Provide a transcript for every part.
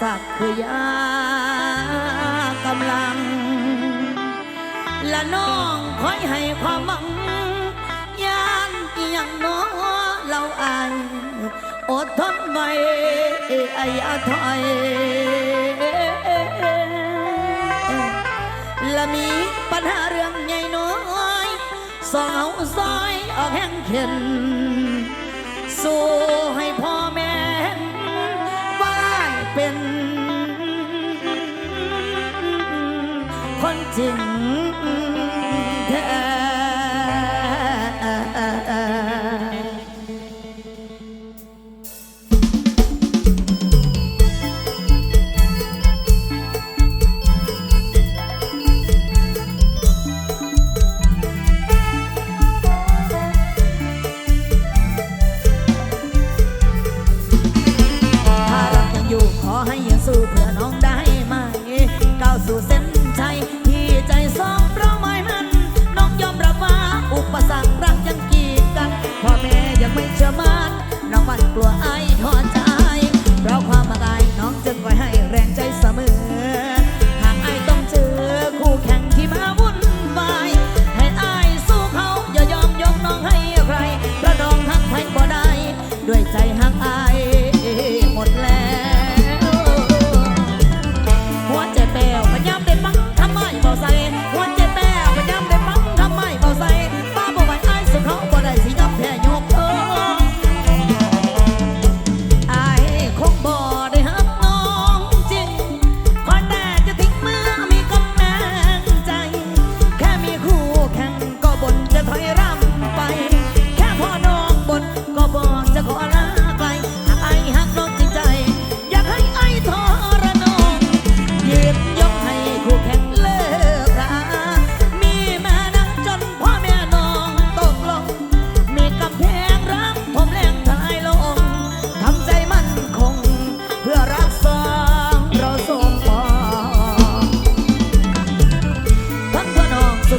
สักคือยากำลัง และน้องคอยให้ความหวังยานอีหยังน้อเราอายอดทนไว้ไอ้อาถอยและมีปัญหาเรื่องใหญ่น้อยสาซอยออกแห่งเข็น สู้ให้พ่อ คนจริง ลัวอาทอดใจ เพราะความมากายน้องจึงคอยให้แรงใจเสมอ หากไอาต้องเจอคู่แข่งที่มาวุ่นวาย ให้อายสู้เขาอย่ายอมยกน้องให้ใครกระดองหักใครบ่ได้ ด้วยใจหักไอ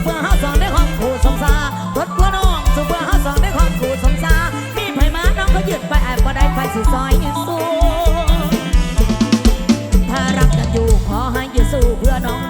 เพื่อหาสองได้ควาขู่สงสารถเพื่อน้องสุเพื่อหาสองได้ควาขู่สงสารมีไผมาน้องเขายืดไปไอ้บ่ได้ไฟสิซอยสู้ถ้ารักกันอยู่ขอให้ยืดสู้เพื่อน้อง